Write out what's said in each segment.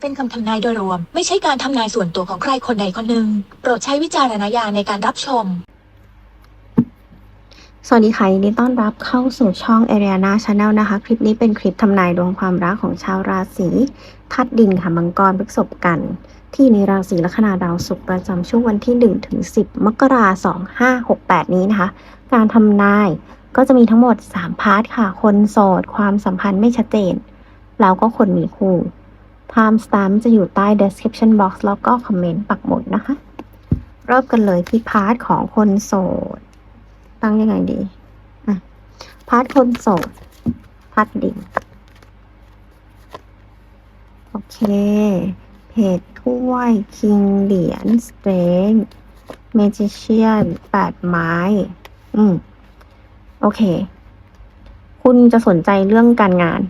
เป็นคำทำนายโดยรวม ไม่ใช่การทำนายส่วนตัวของใครคนใดคนหนึ่งโปรดใช้วิจารณญาณในการรับชม สวัสดีค่ะยินดีต้อนรับเข้าสู่ช่อง Ariana Channel นะคะ คลิปนี้เป็นคลิปทำนายดวงความรักของชาวราศีทัดดินค่ะมังกรพฤษภกัน ที่ในราศีลัคนาดาวศุกร์ประจำช่วงวันที่ 1 ถึง 10 มกราคม2568 นี้นะคะ การทำนายก็จะมีทั้งหมด 3 พาร์ทค่ะ คนโสด ความสัมพันธ์ไม่ชัดเจน แล้วก็คนมีคู่ Time stamp จะอยู่ใต้ description box แล้วก็คอมเมนต์ปักหมุดนะคะ เริ่มกันเลยที่พาร์ทของคนโสด ตั้งยังไงดีอะพาร์ทคนโสดพัดดิ่งโอเค เพจถ้วย คิงเหรียญสเตรนเมจิเชียนแปดไม้ อืม โอเค คุณจะสนใจเรื่องการงาน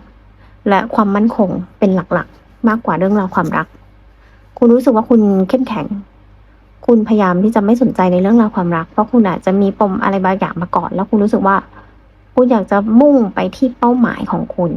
และความมั่นคงเป็นหลักๆ มากกว่าเรื่องราวความรัก คุณรู้สึกว่าคุณเข้มแข็ง คุณพยายามที่จะไม่สนใจในเรื่องราวความรัก เพราะคุณอาจจะมีปมอะไรบางอย่างมาก่อน แล้วคุณรู้สึกว่า คุณอยากจะมุ่งไปที่เป้าหมายของคุณ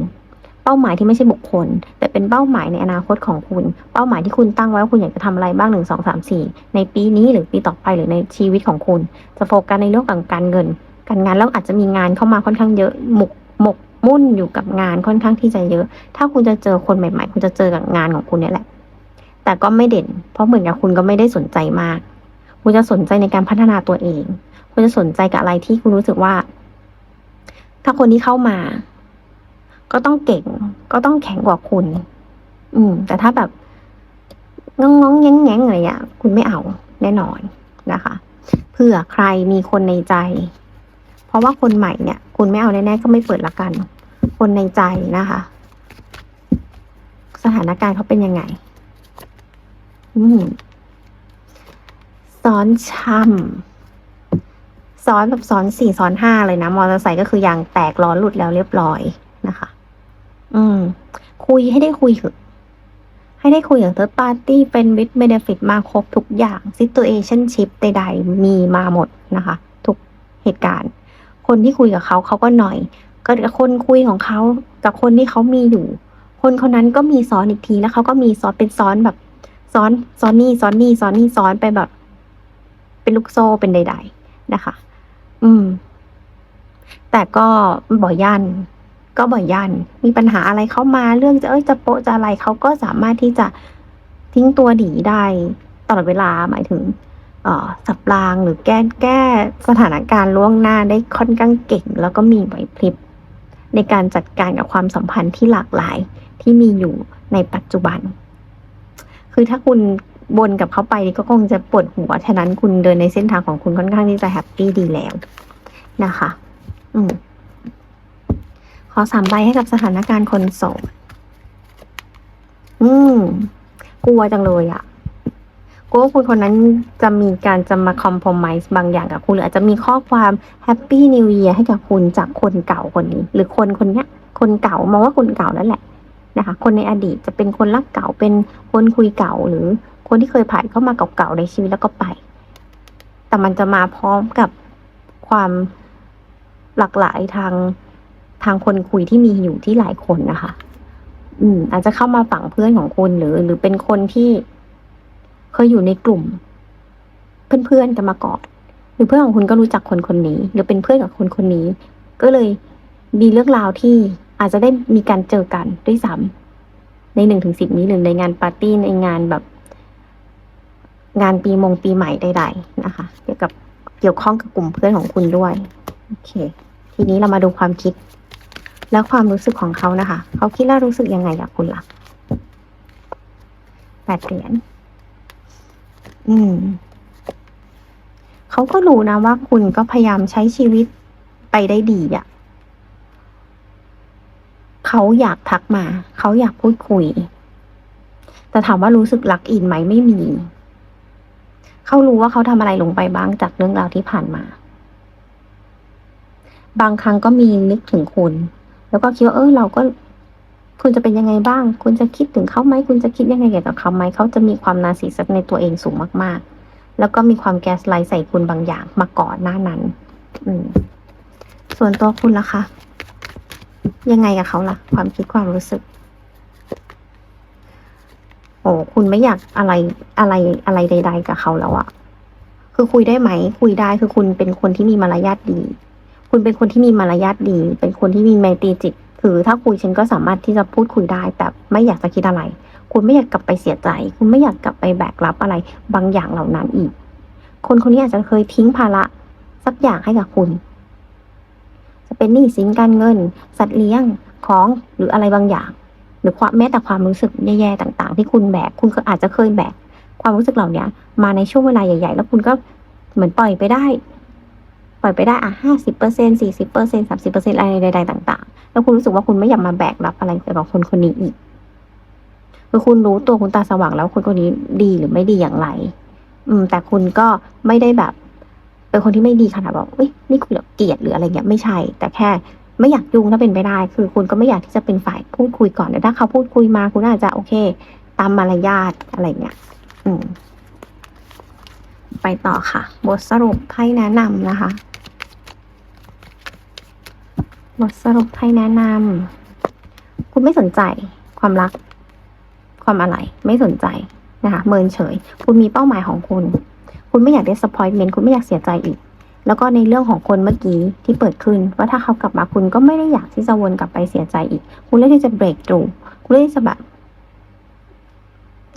เป้าหมายที่ไม่ใช่บุคคล แต่เป็นเป้าหมายในอนาคตของคุณ เป้าหมายที่คุณตั้งไว้ว่าคุณอยากจะทำอะไรบ้างหนึ่งสองสามสี่ในปีนี้หรือปีต่อไปหรือในชีวิตของคุณ จะโฟกัสในเรื่องของการเงิน การงานแล้วอาจจะมีงานเข้ามาค่อนข้างเยอะหมกหมก มุ่นอยู่กับงานค่อนข้างที่จะเยอะ ถ้าคุณจะเจอคนใหม่ ๆ คุณจะเจอกับงานของคุณเนี่ยแหละ แต่ก็ไม่เด่น เพราะเหมือนกับคุณก็ไม่ได้สนใจมาก คุณจะสนใจในการพัฒนาตัวเอง คุณจะสนใจกับอะไรที่คุณรู้สึกว่า ถ้าคนที่เข้ามา ก็ต้องเก่ง ก็ต้องแข็งกว่าคุณ อืม แต่ถ้าแบบงองงองแงงแงงอะไรอย่างคุณไม่เอาแน่นอนนะคะเผื่อใครมีคนในใจ เพราะว่าคนใหม่เนี่ย คุณไม่เอาแน่ๆก็ไม่เปิดละกัน คนในใจนะคะ สถานการณ์เขาเป็นยังไงอืมซ้อนช่ำซ้อนแบบซ้อนสี่ซ้อนห้าเลยนะมอเตอร์ไซค์ก็คือยางแตกล้อหลุดแล้วเรียบร้อยนะคะ อืม คุยให้ได้คุยเถอะให้ได้คุยกับ third party เป็น with benefit มาครบทุกอย่าง situationship ใดๆมีมาหมดนะคะ ทุกเหตุการณ์ คนที่คุยกับเขาเขาก็หน่อย ก็คนคุยของเขากับคนที่เขามีอยู่ คนคนนั้นก็มีซ้อนอีกทีแล้วเขาก็มีซ้อนเป็นซ้อนแบบซ้อนซ้อนนี่ซ้อนนี่ซ้อนนี่ซ้อนไปแบบ เป็นลูกโซ่เป็นใด ๆ นะคะ อืม แต่ก็บ่อยยันก็บ่อยยัน มีปัญหาอะไรเข้ามาเรื่องจะเอ้ยจะโปะจะอะไรเขาก็สามารถที่จะทิ้งตัวหนีได้ตลอดเวลาหมายถึงเอ่อสับรางหรือแก้แก้สถานการณ์ล่วงหน้าได้ค่อนข้างเก่ง แล้วก็มีไหวพริบ ในการจัดการกับความสัมพันธ์ที่หลากหลายที่มีอยู่ในปัจจุบัน คือถ้าคุณบนกับเขาไปก็คงจะปวดหัว ฉะนั้นคุณเดินในเส้นทางของคุณค่อนข้างที่จะแฮปปี้ดีแล้วนะคะ อืม ขอสามใบให้กับสถานการณ์คนโสด อืม กลัวจังเลยอะกลั ว่าคุณคนนั้นจะมีการจะมาคอม p r o m i s e บางอย่างกับคุณหรืออาจจะมีข้อความ Happy New Year ให้กับคุณจากคนเก่าคนนี้ หรือคนคนเนี้ย คนเก่ามองว่าคนเก่านั่นแหละนะคะ คนในอดีตจะเป็นคนรักเก่าเป็นคนคุยเก่าหรือคนที่เคยผ่านเข้ามาเก่าๆในชีวิตแล้วก็ไป แต่มันจะมาพร้อมกับความหลากหลายทางทางคนคุยที่มีอยู่ที่หลายคนนะคะ อืม อาจจะเข้ามาฝั่งเพื่อนของคุณหรือ หรือเป็นคนที่ เคยอยู่ในกลุ่ม เพื่อนๆกันมาก่อนหรือเพื่อนของคุณก็รู้จักคนคนนี้ หรือเป็นเพื่อนกับคนคนนี้ ก็เลยมีเรื่องราวที่อาจจะได้มีการเจอกันด้วยซ้ำในหนึ่งถึงสิบนี้หรือในงานปาร์ตี้ในงานแบบ งานปีมงปีใหม่ใดๆนะคะ เกี่ยวกับเกี่ยวข้องกับกลุ่มเพื่อนของคุณด้วยโอเค ทีนี้เรามาดูความคิด และความรู้สึกของเขานะคะ เขาคิดและรู้สึกยังไงกับคุณล่ะแปดเหรียญ อืม เขาก็รู้นะว่าคุณก็พยายามใช้ชีวิตไปได้ดีอะ่ะ เขาอยากทักมา เขาอยากพูดคุย แต่ถามว่ารู้สึกรักอินไหมไม่มี เขารู้ว่าเขาทำอะไรลงไปบ้างจากเรื่องราวที่ผ่านมา บางครั้งก็มีนึกถึงคุณ แล้วก็คิดว่าเออเราก็ คุณจะเป็นยังไงบ้าง คุณจะคิดถึงเขาไหม คุณจะคิดยังไงเกี่ยวกับเขาไหม เขาจะมีความนาซีซัในตัวเองสูงมากๆ แล้วก็มีความแก๊สไลท์ใส่คุณบางอย่างมาก่อนหน้านั้น อืม ส่วนตัวคุณล่ะคะ ยังไงกับเขาล่ะ ความคิดความรู้สึก โอ้คุณไม่อยากอะไรอะไรอะไรใด ๆ กับเขาแล้วอะคือคุยได้ไหม คุยได้คือคุณเป็นคนที่มีมารยาทดี คุณเป็นคนที่มีมารยาทดี เป็นคนที่มีไมตรีจิต คือถ้าคุยฉันก็สามารถที่จะพูดคุยได้ แต่ไม่อยากจะคิดอะไร คุณไม่อยากกลับไปเสียใจ คุณไม่อยากกลับไปแบกรับอะไรบางอย่างเหล่านั้นอีก คนคนนี้อาจจะเคยทิ้งภาระสักอย่างให้กับคุณ จะเป็นหนี้สินการเงิน สัตว์เลี้ยงของหรืออะไรบางอย่าง หรือความแม้แต่ความรู้สึกแย่ๆต่าง ๆ ที่คุณแบกคุณก็อาจจะเคยแบกความรู้สึกเหล่านี้มาในช่วงเวลาใหญ่ ๆ แล้วคุณก็เหมือนปล่อยไปได้ ล่อยไปได้อะห้าสิบเปอร์เซ็นสี่สิบเปอร์เซ็นสามสิบเปอร์เซ็นอะไรใดๆต่างๆ แล้วคุณรู้สึกว่าคุณไม่อยากมาแบกรับอะไรเกี่ยวกับคนคนนี้อีกคือคุณรู้ตัวคุณตาสว่างแล้วคนคนนี้ดีหรือไม่ดีอย่างไร อืม แต่คุณก็ไม่ได้แบบ เป็นคนที่ไม่ดีขนาดบอกเอ้ยนี่คุยแบบเกลียดหรืออะไรเงี้ยไม่ใช่ แต่แค่ไม่อยากยุ่งถ้าเป็นไปได้ คือคุณก็ไม่อยากที่จะเป็นฝ่ายพูดคุยก่อนแต่ถ้าเขาพูดคุยมาคุณอาจจะโอเค ตามมารยาทอะไรเงี้ย อืม ไปต่อค่ะ บทสรุปไพ่แนะนำนะคะ บทสรุปไพ่แนะนำคุณไม่สนใจความรัก ความอะไร ไม่สนใจนะคะเมินเฉย คุณมีเป้าหมายของคุณ คุณไม่อยาก disappointment คุณไม่อยากเสียใจอีก แล้วก็ในเรื่องของคนเมื่อกี้ที่เปิดขึ้น ว่าถ้าเขากลับมาคุณก็ไม่ได้อยากที่จะวนกลับไปเสียใจอีก คุณเลือกที่จะ break through คุณเลือกที่จะแบบ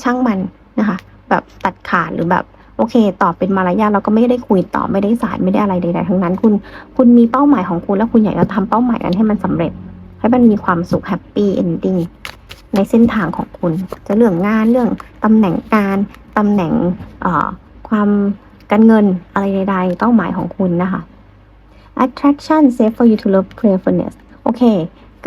ช่างมันนะคะ แบบตัดขาดหรือแบบ โอเค ตอบเป็นมารยาทเราก็ไม่ได้คุยต่อไม่ได้สายไม่ได้อะไรใดๆทั้งนั้น คุณคุณมีเป้าหมายของคุณแล้วคุณอยากจะทำเป้าหมายนั้นให้มันสำเร็จ ให้มันมีความสุขแฮปปี้เอนดิ้งในเส้นทางของคุณจะเรื่องงานเรื่องตำแหน่งการตำแหน่งเอ่อความการเงินอะไรใดๆเป้าหมายของคุณนะคะ attraction safe for you to love playfulness โอเค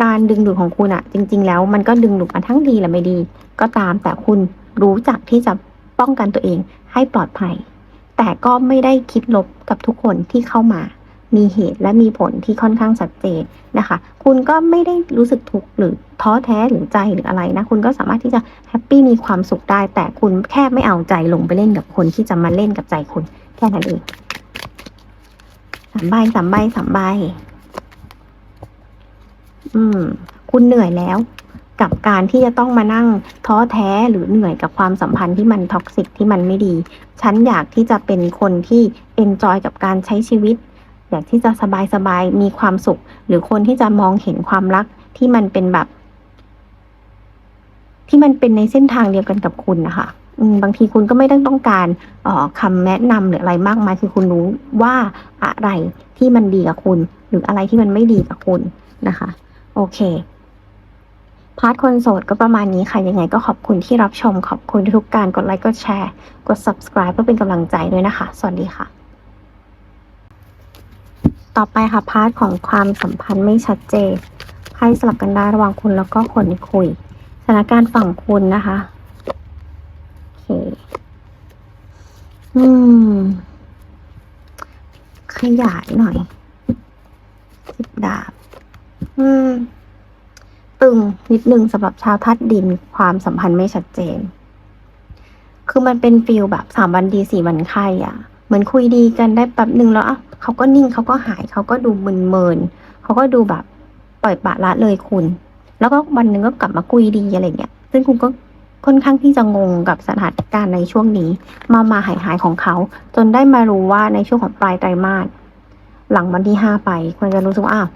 การดึงดูดของคุณอะจริง ๆ แล้วมันก็ดึงดูดมาทั้งดีและไม่ดี ก็ตามแต่คุณรู้จักที่จะป้องกันตัวเอง ให้ปลอดภัย แต่ก็ไม่ได้คิดลบกับทุกคนที่เข้ามา มีเหตุและมีผลที่ค่อนข้างชัดเจนนะคะ คุณก็ไม่ได้รู้สึกทุกข์หรือท้อแท้หรือใจหรืออะไรนะ คุณก็สามารถที่จะแฮปปี้มีความสุขได้ แต่คุณแค่ไม่เอาใจลงไปเล่นกับคนที่จะมาเล่นกับใจคุณแค่นั้นเองสามใบสามใบสามใบ อืม คุณเหนื่อยแล้ว กับการที่จะต้องมานั่งท้อแท้หรือเหนื่อยกับความสัมพันธ์ที่มันท็อกซิกที่มันไม่ดี ฉันอยากที่จะเป็นคนที่เอนจอยกับการใช้ชีวิต อยากที่จะสบายสบายๆมีความสุข หรือคนที่จะมองเห็นความรักที่มันเป็นแบบ ที่มันเป็นในเส้นทางเดียวกันกับคุณนะคะบางทีคุณก็ไม่ได้ต้องการออคำแนะนำหรืออะไรมากมายคือคุณรู้ว่าอะไรที่มันดีกับคุณ หรืออะไรที่มันไม่ดีกับคุณนะคะ โอเค พาร์ทคนโสดก็ประมาณนี้ค่ะ ยังไงก็ขอบคุณที่รับชม ขอบคุณทุกการกดไลค์กดแชร์ กด subscribe เพื่อเป็นกำลังใจด้วยนะคะ สวัสดีค่ะ ต่อไปค่ะพาร์ทของความสัมพันธ์ไม่ชัดเจนไพ่สลับกันได้ระหว่างคุณแล้วก็คนคุยสถานการณ์ฝั่งคุณนะคะโอเคอืม ขยายหน่อยสิบดาบ อืม งนิดนึงสำหรับชาวธาตุดินความสัมพันธ์ไม่ชัดเจน คือมันเป็นฟิลแบบสามวันดีสี่วันไข้อะ เหมือนคุยดีกันได้แป๊บหนึ่งแล้วอะเขาก็นิ่งเขาก็หายเขาก็ดูมึนเมินเขาก็ดูแบบปล่อยปละละเลยคุณ แล้วก็วันหนึ่งก็กลับมาคุยดีอะไรเงี้ย ซึ่งคุณก็ค่อนข้างที่จะงงกับสถานการณ์ในช่วงนี้ มามาหายหายของเขา จนได้มารู้ว่าในช่วงของปลายไตรมาสหลังวันที่ห้าไปคุณจะรู้สึกว่าอ้าว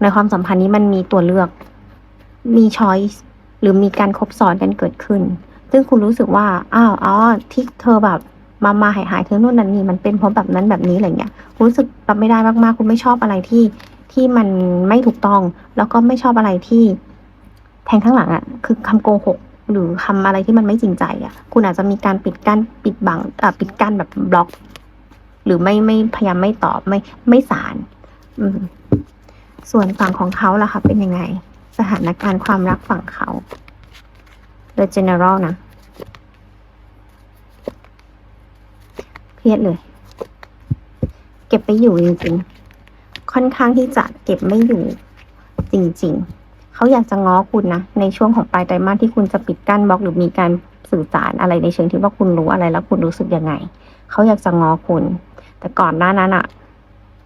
ในความสัมพันธ์นี้มันมีตัวเลือก มีช้อยส์หรือมีการคบซ้อนกันเกิดขึ้น ซึ่งคุณรู้สึกว่าอ้าวอ๋อที่เธอแบบมามาหายหายเธอนู่นนั่นนี่มันเป็นเพราะแบบนั้นแบบนี้อะไรเงี้ยคุณรู้สึกรับไม่ได้มากๆ คุณไม่ชอบอะไรที่ที่มันไม่ถูกต้อง แล้วก็ไม่ชอบอะไรที่แทงข้างหลังอะ่ะคือคำโกหกหรือคำอะไรที่มันไม่จริงใจอะ่ะ คุณอาจจะมีการปิดกั้นปิดบังอ่าปิดกั้นแบบบล็อก หรือไม่ไม่พยายามไม่ตอบไม่ไม่สาร อืม ส่วนฝั่งของเขาล่ะคะเป็นยังไง สถานการณ์ความรักฝั่งเขา The General นะ เครียดเลย เก็บไปอยู่จริงๆ ค่อนข้างที่จะเก็บไม่อยู่จริง ๆ เขาอยากจะง้อคุณนะ ในช่วงของปลายไตรมาสที่คุณจะปิดกั้นบล็อกหรือมีการสื่อสารอะไรในเชิงที่ว่าคุณรู้อะไรแล้วคุณรู้สึกยังไง เขาอยากจะง้อคุณ แต่ก่อนหน้านั้นอะ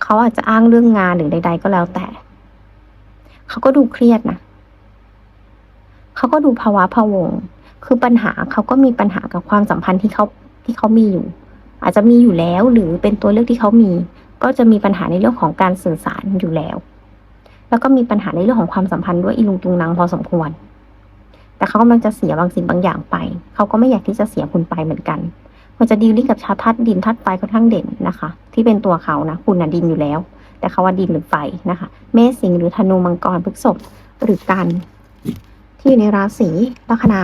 เขาอาจจะอ้างเรื่องงานหรือใด ๆ ก็แล้วแต่ เขาก็ดูเครียดนะเขาก็ดูภาวะพะวง คือปัญหาเขาก็มีปัญหากับความสัมพันธ์ที่เขาที่เขามีอยู่ อาจจะมีอยู่แล้วหรือเป็นตัวเลือกที่เขามี ก็จะมีปัญหาในเรื่องของการสื่อสารอยู่แล้ว แล้วก็มีปัญหาในเรื่องของความสัมพันธ์ด้วยอีลุงตุงนังพอสมควร แต่เขากำลังจะเสียบางสิ่งบางอย่างไป เขาก็ไม่อยากที่จะเสียคุณไปเหมือนกันมันจะดีลลิ่งกับชาวธาตุดินธาตุไฟค่อนข้างเด่นนะคะ ที่เป็นตัวเขานะ คุณน่ะดินอยู่แล้ว แต่เขาว่าดินหรือไฟนะคะ เมษสิงห์หรือธนูมังกรพฤษภหรือกัน ที่อยู่ในราศีลัคนา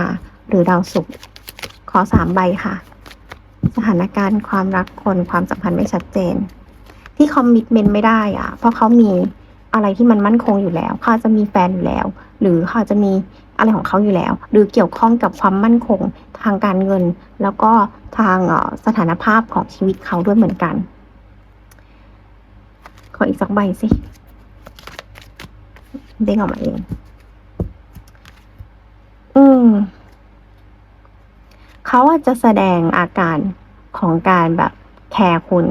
หรือดาวศุกร์ขอสามใบค่ะ สถานการณ์ความรักคนความสัมพันธ์ไม่ชัดเจน ที่คอมมิชเมนต์ไม่ได้อะเพราะเขามีอะไรที่มันมั่นคงอยู่แล้วเขาจะมีแฟนอยู่แล้ว หรือเขาจะมีอะไรของเขาอยู่แล้ว หรือเกี่ยวข้องกับความมั่นคงทางการเงิน แล้วก็ทางสถานภาพของชีวิตเขาด้วยเหมือนกัน ขออีกสักใบสิเด้งออกมาเอง อืม เขาอาจจะแสดงอาการของการแบบแคร์คุณ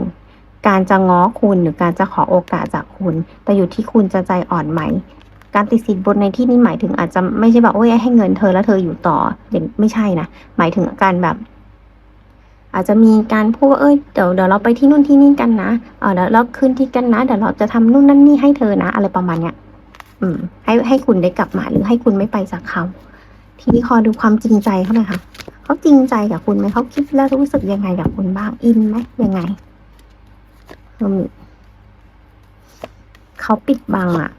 การจะง้อคุณหรือการจะขอโอกาสจากคุณ แต่อยู่ที่คุณจะใจอ่อนไหม การติดสินบนในที่นี้หมายถึงอาจจะไม่ใช่แบบโอ้ยให้เงินเธอแล้วเธออยู่ต่ออย่างไม่ใช่นะ หมายถึงการแบบ อาจจะมีการพูดว่าเอ้ยเดี๋ยวเดี๋ยวเราไปที่นู่นที่นี่กันนะเออเดี๋ยวเราคืนที่กันนะเดี๋ยวเราจะทำนู่นนั่นนี่ให้เธอนะ อะไรประมาณเนี้ยอืม ให้ให้คุณได้กลับมาหรือให้คุณไม่ไปจากเขา ทีนี้คอยดูความจริงใจเขาหน่อยค่ะเขาจริงใจกับคุณไหมเขาคิดแล้วรู้สึกยังไงกับคุณบ้างอินไหมยังไงอืมเขาปิดบังอะ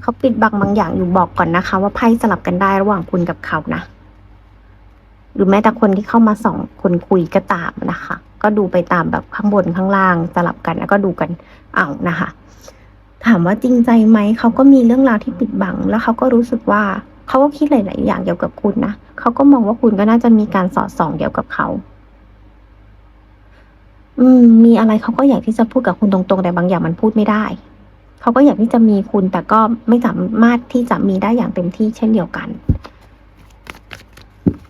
เขาปิดบังบางอย่างอยู่บอกก่อนนะคะ ว่าไพ่สลับกันได้ระหว่างคุณกับเขานะ หรือแม้แต่คนที่เข้ามาสองคนคุยก็ตามนะคะ ก็ดูไปตามแบบข้างบนข้างล่างสลับกันแล้วก็ดูกันเอานะคะ ถามว่าจริงใจไหมเขาก็มีเรื่องราวที่ปิดบัง แล้วเขาก็รู้สึกว่าเขาก็คิดหลาย ๆ อย่างเกี่ยวกับคุณนะเขาก็มองว่าคุณก็น่าจะมีการสอดส่องเกี่ยวกับเขาอืม มีอะไรเขาก็อยากที่จะพูดกับคุณตรง ๆ แต่บางอย่างมันพูดไม่ได้ เขาก็อยากที่จะมีคุณแต่ก็ไม่สามารถที่จะมีได้อย่างเต็มที่เช่นเดียวกัน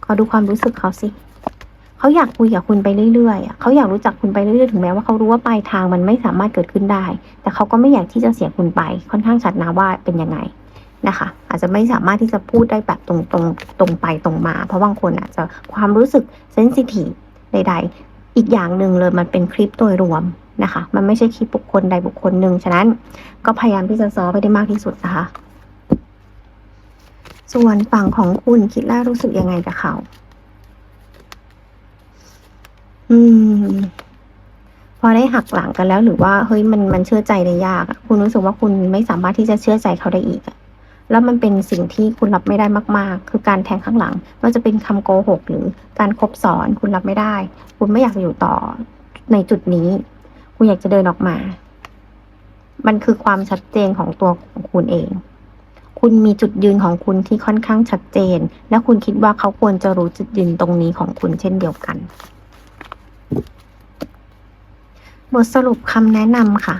ขอดูความรู้สึกเขาสิ เขาอยากคุยกับคุณไปเรื่อยๆเขาอยากรู้จักคุณไปเรื่อยๆ ถึงแม้ว่าเขารู้ว่าปลายทางมันไม่สามารถเกิดขึ้นได้ แต่เขาก็ไม่อยากที่จะเสียคุณไป ค่อนข้างชัดนะว่าเป็นยังไงนะคะ อาจจะไม่สามารถที่จะพูดได้แบบตรงๆตรงไปตรงมา เพราะบางคนอาจจะความรู้สึกเซนซิทีฟใด ๆ อีกอย่างหนึ่งเลยมันเป็นคลิปโดยรวมนะคะ มันไม่ใช่คลิปบุคคลใดบุคคลหนึ่ง ฉะนั้นก็พยายามที่จะซอไปได้มากที่สุดนะคะ ส่วนฝั่งของคุณคิดแล้วรู้สึกยังไงกับเขา อืม พอได้หักหลังกันแล้ว หรือว่าเฮ้ยมันมันเชื่อใจได้ยากคุณรู้สึกว่าคุณไม่สามารถที่จะเชื่อใจเขาได้อีกแล้วมันเป็นสิ่งที่คุณรับไม่ได้มาก ๆ คือการแทงข้างหลังมันจะเป็นคำโกหก หรือการคบสอนคุณรับไม่ได้ คุณไม่อยากอยู่ต่อในจุดนี้ คุณอยากจะเดินออกมา มันคือความชัดเจนของตัวของคุณเอง คุณมีจุดยืนของคุณที่ค่อนข้างชัดเจน และคุณคิดว่าเขาควรจะรู้จุดยืนตรงนี้ของคุณเช่นเดียวกัน บทสรุปคำแนะนำค่ะ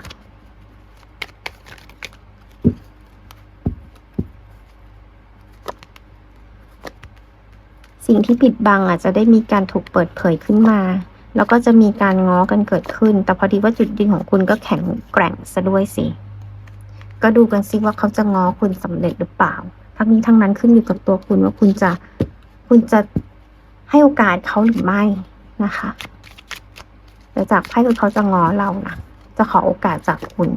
สิ่งที่ปิดบังอาจจะได้มีการถูกเปิดเผยขึ้นมา แล้วก็จะมีการง้อกันเกิดขึ้น แต่พอดีว่าจุดยืนของคุณก็แข็งแกร่งซะด้วยสิ ก็ดูกันสิว่าเขาจะง้อคุณสำเร็จหรือเปล่า ทั้งนี้ทั้งนั้นขึ้นอยู่กับตัวคุณว่าคุณจะคุณจะให้โอกาสเขาหรือไม่นะคะ แต่จากไพ่คือเขาจะง้อเรานะจะขอโอกาสจากคุณ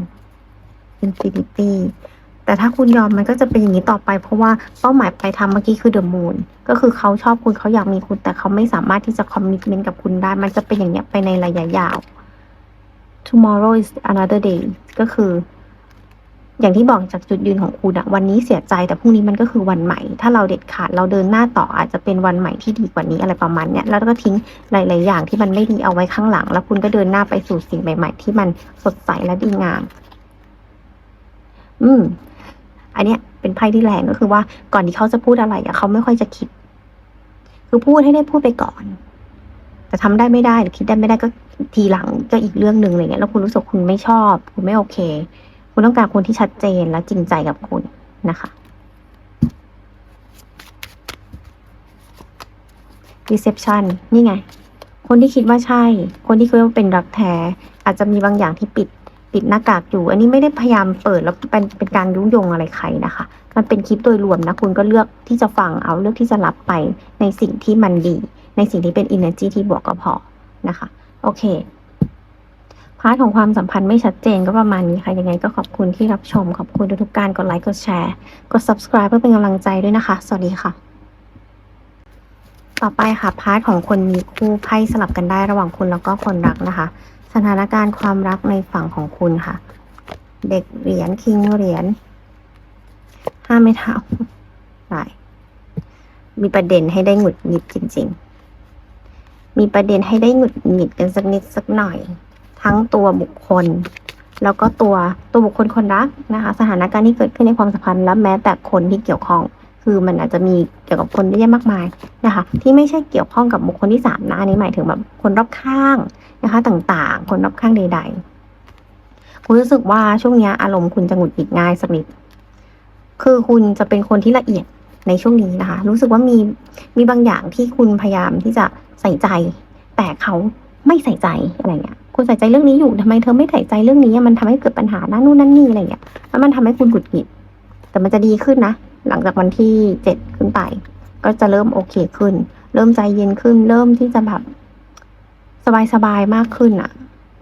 Infinity แต่ถ้าคุณยอมมันก็จะเป็นอย่างนี้ต่อไป เพราะว่าเป้าหมายปลายทางเมื่อกี้คือ The Moon ก็คือเขาชอบคุณเขาอยากมีคุณ แต่เขาไม่สามารถที่จะคอมมิ t เมนต์กับคุณได้ มันจะเป็นอย่างนี้ไปในระยะยาว Tomorrow is another day ก็คือ อย่างที่บอกจากจุดยืนของคุณอะวันนี้เสียใจแต่พรุ่งนี้มันก็คือวันใหม่ ถ้าเราเด็ดขาดเราเดินหน้าต่ออาจจะเป็นวันใหม่ที่ดีกว่านี้อะไรประมาณเนี้ยแล้วก็ทิ้งหลาย ๆ อย่างที่มันไม่ดีเอาไว้ข้างหลัง แล้วคุณก็เดินหน้าไปสู่สิ่งใหม่ ๆ ที่มันสดใสและดีงาม อืม อันเนี้ย เป็นไพ่ที่แรงก็คือว่าก่อนที่เขาจะพูดอะไรอะเขาไม่ค่อยจะคิด คือพูดให้ได้พูดไปก่อน แต่ทำได้ไม่ได้หรือคิดได้ไม่ได้ก็ทีหลังก็อีกเรื่องหนึ่งอะไรเงี้ยแล้วคุณรู้สึกคุณไม่ชอบ คุณไม่โอเค คุณต้องการคนที่ชัดเจนและจริงใจกับคุณนะคะ reception นี่ไง คนที่คิดว่าใช่ คนที่คิดว่าเป็นรักแท้ อาจจะมีบางอย่างที่ปิดปิดหน้ากากอยู่ อันนี้ไม่ได้พยายามเปิดแล้วเป็นเป็นการยุยงอะไรใครนะคะ มันเป็นคลิปโดยรวมนะ คุณก็เลือกที่จะฟังเอาเลือกที่จะรับไปในสิ่งที่มันดี ในสิ่งที่เป็น energy ที่บวกก็พอนะคะ โอเค พาร์ทของความสัมพันธ์ไม่ชัดเจนก็ประมาณนี้ค่ะ ยังไงก็ขอบคุณที่รับชม ขอบคุณทุกๆการกดไลค์ กดแชร์ กด subscribe เพื่อเป็นกำลังใจด้วยนะคะ สวัสดีค่ะ ต่อไปค่ะ พาร์ทของคนมีคู่ไพ่สลับกันได้ระหว่างคุณแล้วก็คนรักนะคะ สถานการณ์ความรักในฝั่งของคุณค่ะ เด็กเหรียญคิงเหรียญห้าไม่เท่าได้มีประเด็นให้ได้หงุดหงิดจริง ๆ มีประเด็นให้ได้หงุดหงิดกันสักนิดสักหน่อย ทั้งตัวบุคคล แล้วก็ตัวตัวบุคคลคนรักนะคะ สถานการณ์ที่เกิดขึ้นในความสัมพันธ์และแม้แต่คนที่เกี่ยวข้อง คือมันอาจจะมีเกี่ยวกับคนเยอะแยะมากมายนะคะ ที่ไม่ใช่เกี่ยวข้องกับบุคคลที่สามนะอันนี้หมายถึงแบบคนรอบข้างนะคะต่างๆ คนรอบข้างใด ๆ คุณรู้สึกว่าช่วงนี้อารมณ์คุณจะหงุดหงิดง่ายสักนิดคือคุณจะเป็นคนที่ละเอียดในช่วงนี้นะคะ รู้สึกว่ามีมีบางอย่างที่คุณพยายามที่จะใส่ใจ แต่เขาไม่ใส่ใจอะไรเงี้ย คุณใส่ใจเรื่องนี้อยู่ทำไมเธอไม่ใส่ใจเรื่องนี้มันทำให้เกิดปัญหานั่นนู่นนั่นนี่อะไรเงี้ยแล้วมันทำให้คุณหงุดหงิด แต่มันจะดีขึ้นนะ หลังจากวันที่เจ็ดขึ้นไป ก็จะเริ่มโอเคขึ้น เริ่มใจเย็นขึ้น เริ่มที่จะแบบสบายๆมากขึ้นอะ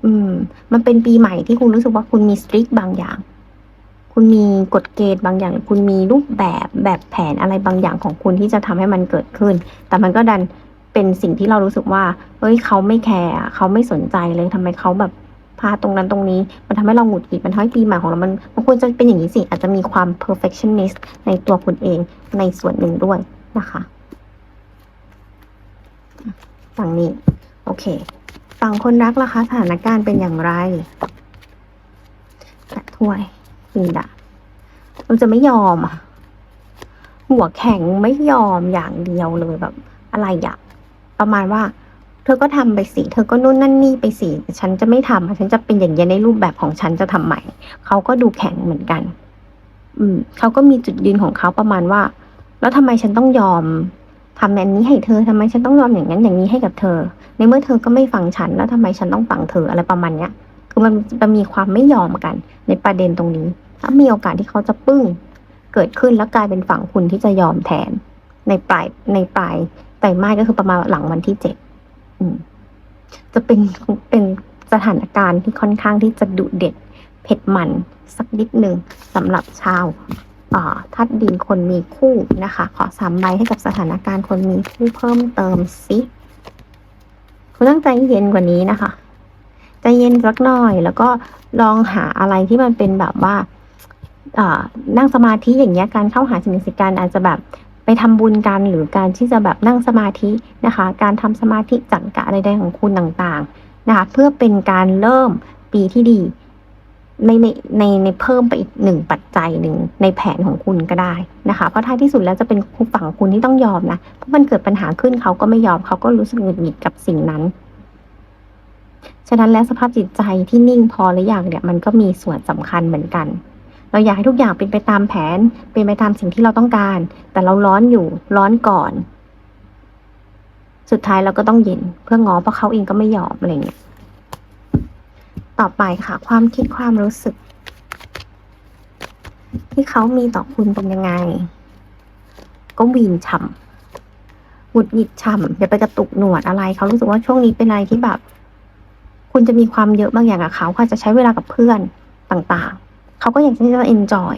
อืม มันเป็นปีใหม่ที่คุณรู้สึกว่าคุณมีสตรีทบางอย่าง คุณมีกฎเกณฑ์บางอย่าง คุณมีรูปแบบแบบแผนอะไรบางอย่างของคุณที่จะทำให้มันเกิดขึ้น แต่มันก็ดัน เป็นสิ่งที่เรารู้สึกว่า เฮ้ยเขาไม่แคร์เขาไม่สนใจเลยทำไมเขาแบบพาตรงนั้นตรงนี้ มันทำให้เราหงุดหงิดมันทำให้ปีใหม่ของเรา มันมันควรจะเป็นอย่างนี้สิ อาจจะมีความ perfectionist ในตัวคุณเองในส่วนหนึ่งด้วยนะคะฝั่งนี้ โอเค ฝั่งคนรักล่ะคะสถานการณ์เป็นอย่างไรแปดถ้วยมีดาบเราจะไม่ยอมอะหัวแข็งไม่ยอมอย่างเดียวเลยแบบ อะไรอะ ประมาณว่า เธอก็ทำไปสิเธอก็นู่นนั่นนี่ไปสิฉันจะไม่ทำอะฉันจะเป็นอย่างนี้ยในรูปแบบของฉันจะทำใหม่เขาก็ดูแข็งเหมือนกัน อืมเขาก็มีจุดยืนของเขาประมาณว่า แล้วทำไมฉันต้องยอมทำแบบนี้ให้เธอทำไมฉันต้องยอมอย่างนั้นอย่างนี้ให้กับเธอ ในเมื่อเธอก็ไม่ฟังฉัน แล้วทำไมฉันต้องฟังเธออะไรประมาณเนี้ยคือมันจะมีความไม่ยอมกัน ในประเด็นตรงนี้ ถ้ามีโอกาสที่เขาจะปึ้ง เกิดขึ้นแล้วกลายเป็นฝั่งคุณที่จะยอมแทน ในปลายในปลาย ตรมาสก็คือประมาณหลังวันที่เจ็ดจะเป็นเป็นสถานการณ์ที่ค่อนข้างที่จะดุเด็ดเผ็ดมันสักนิดหนึ่งสำหรับชาวทัดดินคนมีคู่นะคะ ขอสามใบให้กับสถานการณ์คนมีคู่เพิ่มเติมสิคุณต้องใจเย็นกว่านี้นะคะใจเย็นสักหน่อย แล้วก็ลองหาอะไรที่มันเป็นแบบว่านั่งสมาธิอย่างเงี้ยการเข้าหาสิ่งสิการอาจจะแบบ ไปทำบุญกันหรือการที่จะแบบนั่งสมาธินะคะ การทำสมาธิจังกะอะไรใดของคุณต่างๆนะคะ เพื่อเป็นการเริ่มปีที่ดีในในในในเพิ่มไปอีกหนึ่งปัจจัยหนึ่งในแผนของคุณก็ได้นะคะ เพราะท้ายที่สุดแล้วจะเป็นฝั่งคุณที่ต้องยอมนะเพราะมันเกิดปัญหาขึ้นเขาก็ไม่ยอมเขาก็รู้สึกหงุดหงิดกับสิ่งนั้น ฉะนั้นแล้วสภาพจิตใจที่นิ่งพอหรือยังเนี่ยมันก็มีส่วนสำคัญเหมือนกัน เราอยากให้ทุกอย่างเป็นไปตามแผน เป็นไปตามสิ่งที่เราต้องการ แต่เราร้อนอยู่ร้อนก่อน สุดท้ายเราก็ต้องเย็นเพื่องอเพราะเขาเองก็ไม่ยอมอะไรเงี้ยต่อไปค่ะ ความคิดความรู้สึก ที่เขามีต่อคุณเป็นยังไง ก็วีนฉ่ำหงุดหงิดฉ่ำอย่าไปกระตุกหนวดอะไร เขารู้สึกว่าช่วงนี้เป็นอะไรที่แบบ คุณจะมีความเยอะบางอย่างกับเขาเขาอาจจะใช้เวลากับเพื่อนต่างๆ เขาก็อยากที่จะ enjoy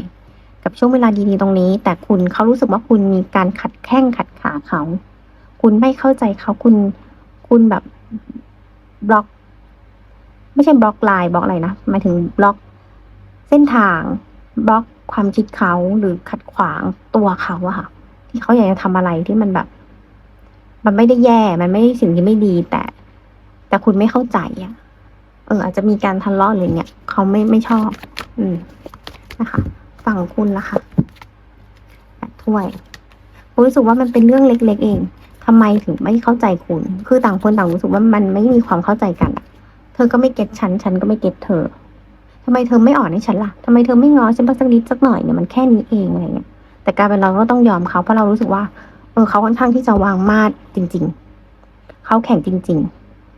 กับช่วงเวลาดีๆตรงนี้ แต่คุณเขารู้สึกว่าคุณมีการขัดแข้งขัดขาเขา คุณไม่เข้าใจเขาคุณ คุณแบบบล็อก ไม่ใช่บล็อกไลน์บล็อกอะไรนะหมายถึงบล็อก เส้นทางบล็อกความคิดเขาหรือขัดขวางตัวเขาอะค่ะ ที่เขาอยากจะทำอะไรที่มันแบบ มันไม่ได้แย่ มันไม่ได้สิ่งที่ไม่ดีแต่ แต่คุณไม่เข้าใจอะ เอออาจจะมีการทะเลาะอะไรเงี้ยเขาไม่ไม่ชอบ อืมนะคะ ฝั่งคุณละค่ะแปดถ้วยผมรู้สึกว่ามันเป็นเรื่องเล็ก ๆ เองทำไมถึงไม่เข้าใจคุณ คือต่างคนต่างรู้สึกว่ามันไม่มีความเข้าใจกันอะเธอก็ไม่เก็ตฉัน ฉันก็ไม่เก็ตเธอทำไมเธอไม่อ่อนให้ฉันล่ะทำไมเธอไม่ง้อฉันบ้างสักนิดสักหน่อยเนี่ยมันแค่นี้เองอะไรเงี้ย แต่กายเป็นเราก็ต้องยอมเขาเพราะเรารู้สึกว่า เออเขาค่อนข้างที่จะวางมาดจริง ๆ เขาแข่งจริง ๆ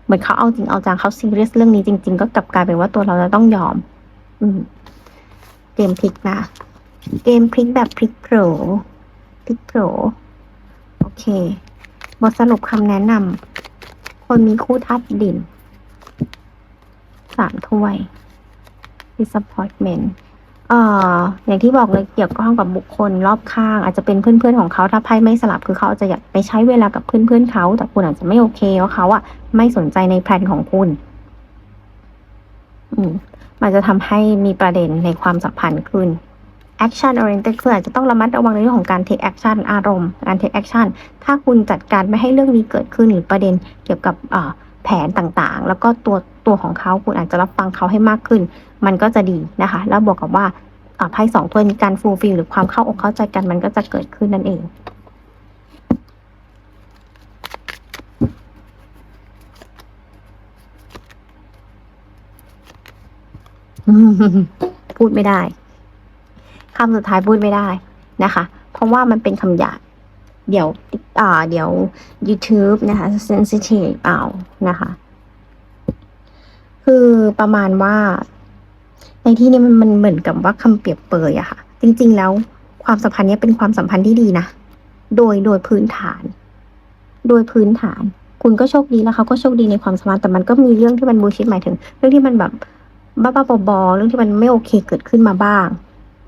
เหมือนเขาเอาจริงเอาจังเขาซีเรียสเรื่องนี้จริง ๆ ก็กลับกลายเป็นว่าตัวเราจะต้องยอม อืม เกมพลิกนะ เกมพลิกแบบพลิกโผลพลิกโผลโอเค บทสรุปคำแนะนำคนมีคู่ทัดดิน สามถ้วย disappointment เอ่ออย่างที่บอกเลยเกี่ยวข้องกับบุคคลรอบข้าง อาจจะเป็นเพื่อนๆของเขาถ้าไพ่ไม่สลับคือเขาอาจจะอยากไปใช้เวลากับเพื่อนๆเขาแต่คุณอาจจะไม่โอเคเพราะเขาอะไม่สนใจในแพลนของคุณ อืมมันจะทำให้มีประเด็นในความสัมพันธ์ขึ้น action oriented คืออาจจะต้องระมัดระวังในเรื่องของการ take action อารมณ์ การ take action ถ้าคุณจัดการไม่ให้เรื่องนี้เกิดขึ้นหรือประเด็นเกี่ยวกับแผนต่างๆ แล้วก็ตัว ตัวของเขาคุณอาจจะรับฟังเขาให้มากขึ้น มันก็จะดีนะคะ แล้วบวกกับว่าไพ่สองถ้วยมีการ fulfill หรือความเข้าอกเข้าใจกันมันก็จะเกิดขึ้นนั่นเองพูดไม่ได้คำสุดท้ายพูดไม่ได้นะคะ เพราะว่ามันเป็นคำหยาบเดี๋ยวอ่าเดี๋ยว YouTube นะคะ sensitive เอานะคะ คือประมาณว่า ในที่นี้มันมันเหมือนกับว่าคำเปรียบเปยอะค่ะ จริง ๆ แล้วความสัมพันธ์นี้เป็นความสัมพันธ์ที่ดีนะ โดยโดยพื้นฐาน โดยพื้นฐาน คุณก็โชคดีแล้วเขาก็โชคดีในความสัมพันธ์แต่มันก็มีเรื่องที่มันบูชิดหมายถึง เรื่องที่มันแบบบ้าๆบอๆเรื่องที่มันไม่โอเคเกิดขึ้นมาบ้าง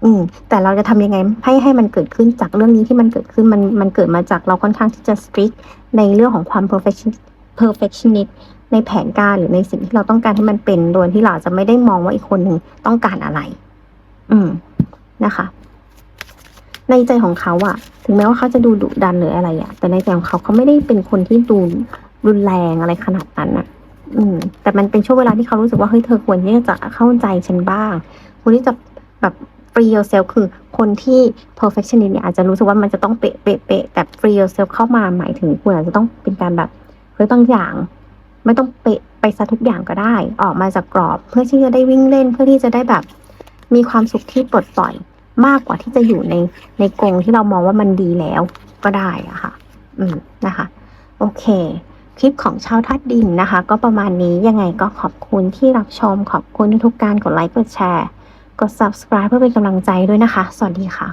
อืม แต่เราจะทำยังไงให้ให้มันเกิดขึ้นจากเรื่องนี้ที่มันเกิดขึ้นมันมันเกิดมาจากเราค่อนข้างที่จะ strict ในเรื่องของความ perfection perfectionist ในแผนการหรือในสิ่งที่เราต้องการให้มันเป็นโดยที่เราจจะไม่ได้มองว่าอีกคนหนึ่งต้องการอะไร อืมนะคะ ในใจของเขาอะถึงแม้ว่าเขาจะดูดุดันหรืออะไรอะแต่ในใจของเขาเขาไม่ได้เป็นคนที่ดูรุนแรงอะไรขนาดนั้นอะอืม แต่มันเป็นช่วงเวลาที่เขารู้สึกว่าเฮ้ยเธอควรที่จะเข้าใจฉันบ้างควรที่จะแบบ free yourself คือคนที่ perfectionist เนี่ยอาจจะรู้สึกว่ามันจะต้องเป๊ะเป๊ะเป๊ะแต่ free yourself เข้ามาหมายถึงคุณอาจจะต้องเป็นการแบบเฮ้ยบางอย่าง ไม่ต้องเปะไปซะทุกอย่างก็ได้ ออกมาจากกรอบ เพื่อที่จะได้วิ่งเล่นเพื่อที่จะได้แบบ มีความสุขที่ปลดปล่อยมากกว่าที่จะอยู่ในในกรงที่เรามองว่ามันดีแล้วก็ได้อะค่ะ อืมนะคะ โอเค คลิปของชาวทัดดินนะคะ ก็ประมาณนี้ยังไงก็ขอบคุณที่รับชม ขอบคุณทุกการกดไลค์กดแชร์ กด subscribe เพื่อเป็นกำลังใจด้วยนะคะ สวัสดีค่ะ